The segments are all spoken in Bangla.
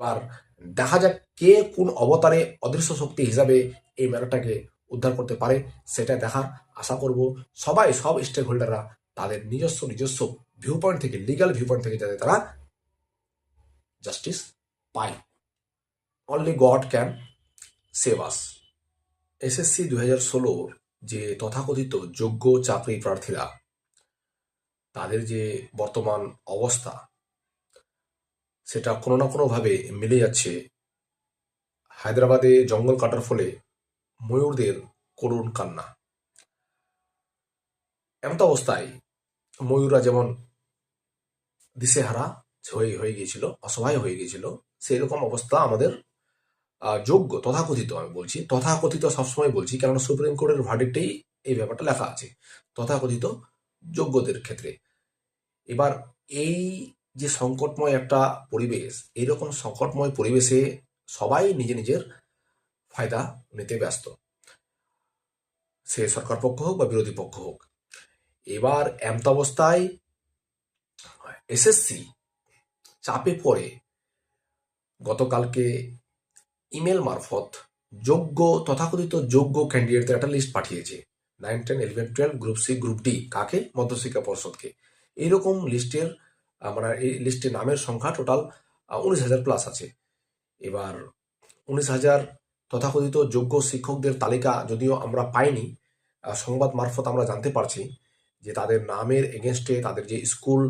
এবার দেখা যাক কে কোন অবতারে অদৃশ্য শক্তি হিসাবে এই মেলাটাকে উদ্ধার করতে পারে, সেটা দেখার আশা করব সবাই, সব স্টেক হোল্ডাররা তাদের নিজস্ব নিজস্ব ভিউ পয়েন্ট থেকে লিগাল ভিউ পয়েন্ট থেকে যাতে তারা জাস্টিস পায়। Only God can save SSC দু হাজার ষোলোর যে তথাকথিত যোগ্য চাকরি প্রার্থীরা, তাদের যে বর্তমান অবস্থা সেটা কোনো না কোনোভাবে মিলে যাচ্ছে। হায়দ্রাবাদে জঙ্গল কাটার ফলে ময়ূরদের করুণ কান্না। এমত অবস্থায় ময়ূররা যেমন দিশেহারা হয়ে হয়ে গিয়েছিল, অসহায় হয়ে গিয়েছিল সেই রকম অবস্থা আমাদের যোগ্য, তথাকথিত আমি বলছি। তথাকথিত সবসময় বলছি, কেননা সুপ্রিম কোর্টের ভার্ডিক্টেই এই ব্যাপারটা লেখা আছে। তথাকথিত যোগ্যদের ক্ষেত্রে। এবার এই যে সংকটময় একটা পরিবেশ এইরকম সংকটময় পরিবেশে সবাই নিজে নিজের ফায়দা নিতে ব্যস্ত। সে সরকার পক্ষ হোক বা বিরোধী পক্ষ হোক। এবার এমত অবস্থায় এসএসসি চাপে পড়ে গতকালকে ইমেল মারফত যোগ্য, তথাকথিত যোগ্য ক্যান্ডিডেটদের একটা লিস্ট পাঠিয়েছে। Nine ten eleven twelve group C group D কাকে? মধ্যশিক্ষা পর্ষদকে। এইরকম লিস্টের আমরা এই লিস্টে নামের সংখ্যা টোটাল উনিশ হাজার প্লাস আছে। এবার উনিশ হাজার তথাকথিত যোগ্য শিক্ষকদের তালিকা যদিও আমরা পাইনি সংবাদ মারফত আমরা জানতে পারছি যে তাদের নামের এগেনস্টে তাদের যে স্কুল,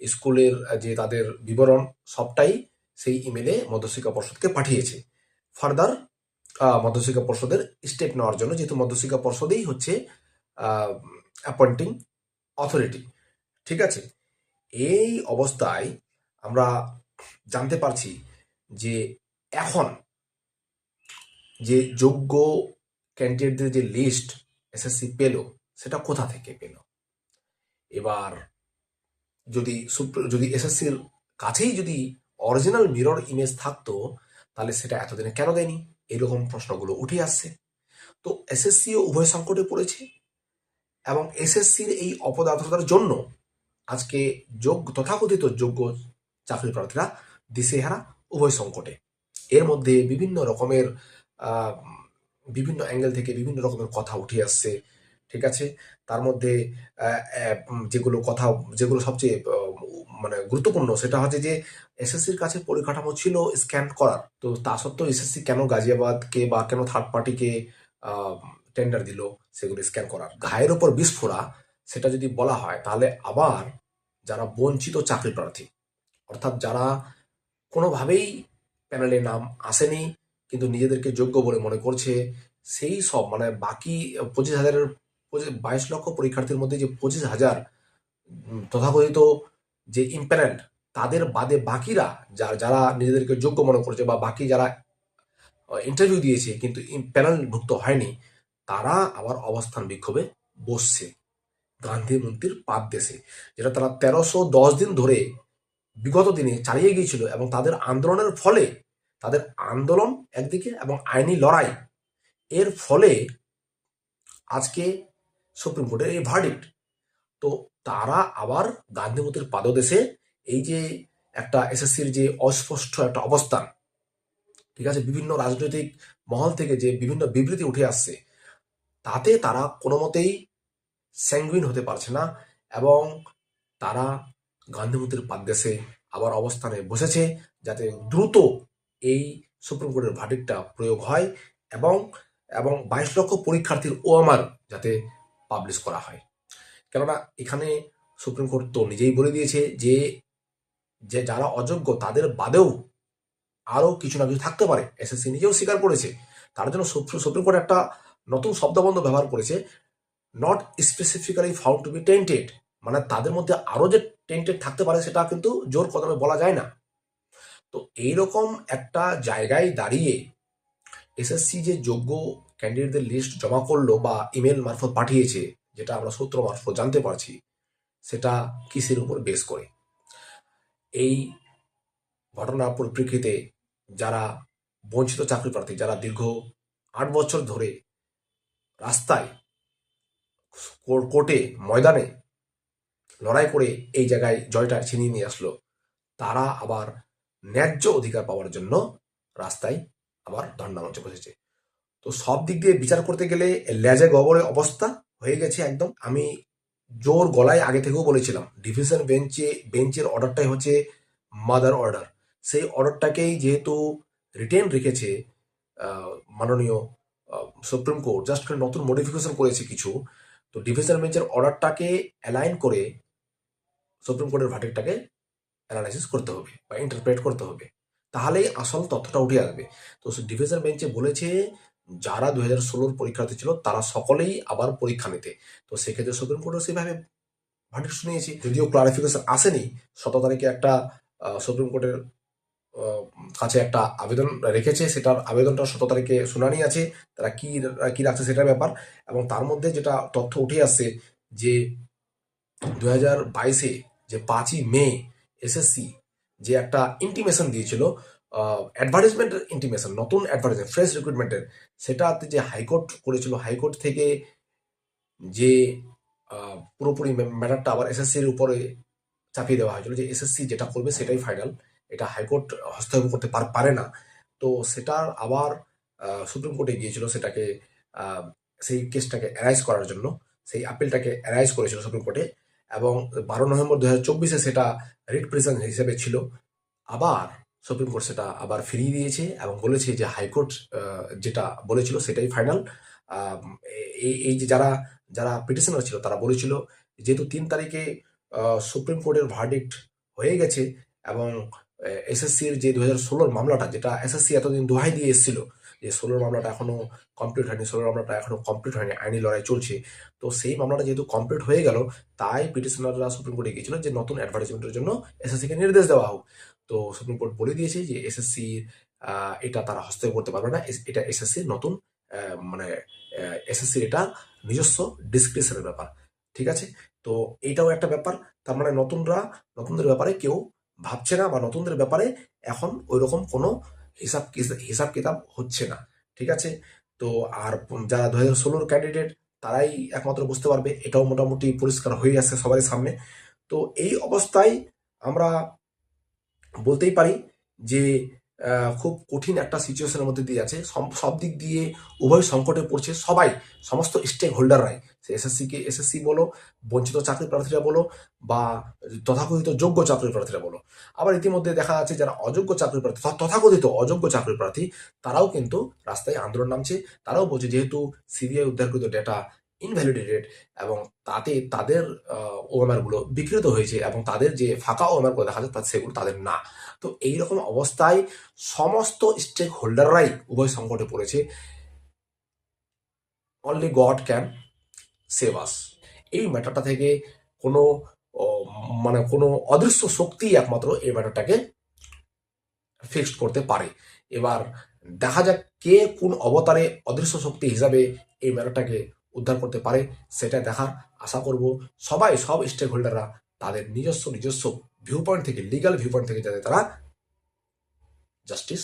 স্কুলের যে তাদের বিবরণ, সবটাই সেই ইমেলে মধ্যশিক্ষা পর্ষদকে পাঠিয়েছে। ফার্দার মধ্যশিক্ষা পর্ষদের স্টেপ নেওয়ার জন্য যেহেতু মধ্যশিক্ষা পর্ষদেই হচ্ছে অ্যাপয়েন্টিং অথরিটি ঠিক আছে? এই অবস্থায় আমরা জানতে পারছি যে এখন যে যোগ্য ক্যান্ডিডেটদের যে লিস্ট এসএসসি পেল, সেটা কোথা থেকে পেল? এবার যদি যদি এসএসসির কাছেই যদি অরিজিনাল মিরর ইমেজ থাকতো, তাহলে সেটা এতদিনে কেন দেয়নি? এরকম প্রশ্নগুলো উঠে আসছে। তো এসএসসিও উভয় সংকটে পড়েছে এবং এসএসসির এই অপদার্থতার জন্য আজকে যোগ্য, তথাকথিত যোগ্য চাকরি প্রার্থীরা দিশেহারা উভয় সংকটে। এর মধ্যে বিভিন্ন রকমের বিভিন্ন অ্যাঙ্গেল থেকে বিভিন্ন রকমের কথা উঠে আসছে, ঠিক আছে? তার মধ্যে যেগুলো কথা, যেগুলো সবচেয়ে মানে গুরুত্বপূর্ণ সেটা হচ্ছে যে এসএসসির কাছে পরিকাঠামো ছিল স্ক্যান করার। তো তা সত্ত্বেও এসএসসি কেন গাজিয়াবাদকে বা কেন থার্ড পার্টিকে টেন্ডার দিল সেগুলো স্ক্যান করার? ঘায়ের ওপর বিস্ফোরা, সেটা যদি বলা হয়, তাহলে আবার যারা বঞ্চিত চাকরি প্রার্থী। অর্থাৎ যারা কোনোভাবেই প্যানেলে নাম আসেনি, কিন্তু নিজেদেরকে যোগ্য বলে মনে করছে, সেই সব মানে বাকি পঁচিশ হাজারের বাইশ লক্ষ পরীক্ষার্থীর মধ্যে যে পঁচিশ হাজার তথাকথিত যে ইম্প্যানেল তাদের বাদে বাকিরা যা- যারা নিজেদেরকে যোগ্য মনে করছে বা বাকি যারা ইন্টারভিউ দিয়েছে, কিন্তু প্যানেলভুক্ত হয়নি, তারা আবার অবস্থান বিক্ষোভে বসছে। গান্ধী মন্ত্রীর পাদ দেশে, যেটা তারা তেরোশো দশ দিন ধরে বিগত দিনে চালিয়ে গিয়েছিল এবং তাদের আন্দোলনের ফলে, তাদের আন্দোলন একদিকে এবং আইনি লড়াই এর ফলে আজকে সুপ্রিম কোর্টের এই ভার্ডিক্ট তো তারা আবার গান্ধী গান্ধীমতির পাদদেশে এই যে একটা এসএসসির যে অস্পষ্ট একটা অবস্থান, ঠিক আছে, বিভিন্ন রাজনৈতিক মহল থেকে যে বিভিন্ন বিবৃতি উঠে আসছে, তাতে তারা কোনো মতেই স্যাঙ্গুইন হতে পারছে না এবং তারা গান্ধীমতির পাদদেশে আবার অবস্থানে বসেছে যাতে দ্রুত এই সুপ্রিম কোর্টের ভার্ডিকটা প্রয়োগ হয় এবং এবং বাইশ লক্ষ পরীক্ষার্থীর ও আমার যাতে পাবলিশ করা হয়। কেননা এখানে সুপ্রিম কোর্ট তো নিজেই বলে দিয়েছে যে যে যারা অযোগ্য তাদের বাদেও আরও কিছু না কিছু থাকতে পারে। এসএসসি নিজেও স্বীকার করেছে। তার জন্য সুপ্রিম কোর্ট একটা নতুন শব্দবন্ধ ব্যবহার করেছে। Not specifically found to be tainted মানে তাদের মধ্যে আরও যে টেন্টেড থাকতে পারে সেটা কিন্তু জোর কদমে বলা যায় না। তো এইরকম একটা জায়গায় দাঁড়িয়ে এসএসসি যে যোগ্য ক্যান্ডিডেটদের লিস্ট জমা করল বা ইমেল মারফত পাঠিয়েছে, যেটা আমরা সূত্র মারফত জানতে পারছি, সেটা কিসের উপর বেস করে? এই ঘটনার পরিপ্রেক্ষিতে যারা বঞ্চিত চাকরি প্রার্থী, যারা দীর্ঘ আট বছর ধরে রাস্তায় কোর্টে, ময়দানে লড়াই করে এই জায়গায় জয়টা ছিনিয়ে নিয়ে আসলো। তারা আবার ন্যায্য অধিকার পাওয়ার জন্য রাস্তায় আবার ধর্ণা মঞ্চে বসেছে। তো সব দিক দিয়ে বিচার করতে গেলে লেজে গবরে অবস্থা হয়ে গেছে একদম। আমি জোর গলায় আগে থেকেও বলেছিলাম, ডিভিশন বেঞ্চে, বেঞ্চের অর্ডারটাই হচ্ছে মাদার অর্ডার। সেই অর্ডারটাকেই যেহেতু রিটেন রেখেছে মাননীয় সুপ্রিম কোর্ট, জাস্ট নতুন মডিফিকেশন করেছে কিছু তো ডিভিশন বেঞ্চের অর্ডারটাকে অ্যালাইন করে সুপ্রিম কোর্টের ভার্ডিক্টটাকে অ্যানালাইসিস করতে হবে বা ইন্টারপ্রেট করতে হবে। তাহলেই আসল তথ্যটা উঠে আসবে। তো ডিভিশন বেঞ্চে বলেছে, যারা দু হাজার ষোলোর পরীক্ষার্থী ছিল, তারা সকলেই আবার পরীক্ষা নিতে। তো সেক্ষেত্রে সুপ্রিম কোর্টও সেভাবে ভার্ডিক্ট শুনিয়েছে। যদিও ক্লারিফিকেশন আসেনি, সতেরো তারিখে একটা সুপ্রিম কোর্টের কাছে একটা আবেদন রেখেছে, সেটার আবেদনটা সতেরো তারিখে শুনানি আছে, তারা কি কি রাখছে সেটার ব্যাপার। এবং তার মধ্যে যেটা তথ্য উঠে আসছে যে দু হাজার বাইশে যে পাঁচই মে এসএসসি যে একটা ইন্টিমেশন দিয়েছিল অ্যাডভার্টাইজমেন্ট ইন্টিমেশন নতুন অ্যাডভার্টাইজমেন্ট ফ্রেশ রিক্রুটমেন্টের সেটাতে যে হাইকোর্ট করেছিল, হাইকোর্ট থেকে যে পুরোপুরি ম্যাটারটা আবার এসএসসির উপরে চাপিয়ে দেওয়া হয়েছিল যে এসএসসি যেটা করবে সেটাই ফাইনাল এটা হাইকোর্ট হস্তক্ষেপ করতে পার- না। তো সেটার আবার সুপ্রিম কোর্টে গিয়েছিল সেটাকে সেই কেসটাকে অ্যারাইজ করার জন্য। সেই আপিলটাকে অ্যারাইজ করেছিল সুপ্রিম কোর্টে এবং বারো নভেম্বর দু হাজার চব্বিশে সেটা রিট প্রিজন হিসেবে ছিল। আবার সুপ্রিম কোর্ট সেটা আবার ফিরিয়ে দিয়েছে এবং বলেছে যে হাইকোর্ট যেটা বলেছিল সেটাই ফাইনাল এই যে যারা যারা পিটিশনার ছিল তারা বলেছিল যেহেতু তিন তারিখে সুপ্রিম কোর্টের ভার্ডিক্ট হয়ে গেছে এবং এসএসসির যে দু হাজার ষোলোর মামলাটা, যেটা এসএসসি এতদিন দোহাই দিয়ে এসেছিল, যে ষোলোর মামলাটা এখনও কমপ্লিট হয়নি, ষোলোর মামলাটা এখনও কমপ্লিট হয়নি, আইনি লড়াই চলছে। তো সেই মামলাটা যেহেতু কমপ্লিট হয়ে গেল, তাই পিটিশনাররা সুপ্রিম কোর্টে গিয়েছিল যে নতুন অ্যাডভার্টাইজমেন্টের জন্য এসএসসিকে নির্দেশ দেওয়া হোক। তো সুপ্রিম কোর্ট বলে দিয়েছে যে এসএসসি এটা তারা হস্তক্ষেপ করতে পারবে না, এটা এসএসসির নতুন মানে এসএসসির এটা নিজস্ব ডিসক্রিপশনের ব্যাপার। ঠিক আছে? তো এইটাও একটা ব্যাপার, তার মানে নতুনরা, নতুনদের ব্যাপারে কেউ ভাবছে না বা নতুনদের ব্যাপারে এখন ওই রকম কোনো হিসাব হিসাব কিতাব হচ্ছে না, ঠিক আছে? তো আর যারা দু হাজার ষোলোর ক্যান্ডিডেট তারাই একমাত্র বুঝতে পারবে, এটাও মোটামুটি পরিষ্কার হয়ে আছে সবারই সামনে। তো এই অবস্থায় আমরা বলতেই পারি যে খুব কঠিন একটা সিচুয়েশনের মধ্যে দিয়ে আছে সব- দিক দিয়ে উভয় সংকটে পড়ছে সবাই, সমস্ত স্টেক হোল্ডাররাই সে এসএসসি কে এসএসসি বলো, বঞ্চিত চাকরি প্রার্থীরা বলো, বা তথাকথিত যোগ্য চাকরি প্রার্থীরা বলো। আবার ইতিমধ্যে দেখা যাচ্ছে যারা অযোগ্য চাকরি প্রার্থী তথা- তথাকথিত অযোগ্য চাকরি প্রার্থী, তারাও কিন্তু রাস্তায় আন্দোলন নামছে। তারাও বলছে যেহেতু সিবিআই উদ্ধারকৃত ডেটা ইনভ্যালিডেটেড এবং তাতে তাদের ওএমআরগুলো বিকৃত হয়েছে এবং তাদের যে ফাঁকা ওএমআরগুলো দেখা তা সেগুলো তাদের না। তো এইরকম অবস্থায় সমস্ত স্টেক হোল্ডাররাই উভয় সংকটে পড়েছে। Only God can save us এই ম্যাটারটা থেকে কোনো মানে কোনো অদৃশ্য শক্তি একমাত্র এই ম্যাটারটাকে ফিক্সড করতে পারে। এবার দেখা যাক কে কোন অবতারে অদৃশ্য শক্তি হিসাবে এই ম্যাটারটাকে উদ্ধার করতে পারে, সেটা দেখার আশা করব সবাই, সব স্টেক হোল্ডাররা তাদের নিজস্ব নিজস্ব ভিউ পয়েন্ট থেকে লিগাল ভিউ পয়েন্ট থেকে যাতে তারা জাস্টিস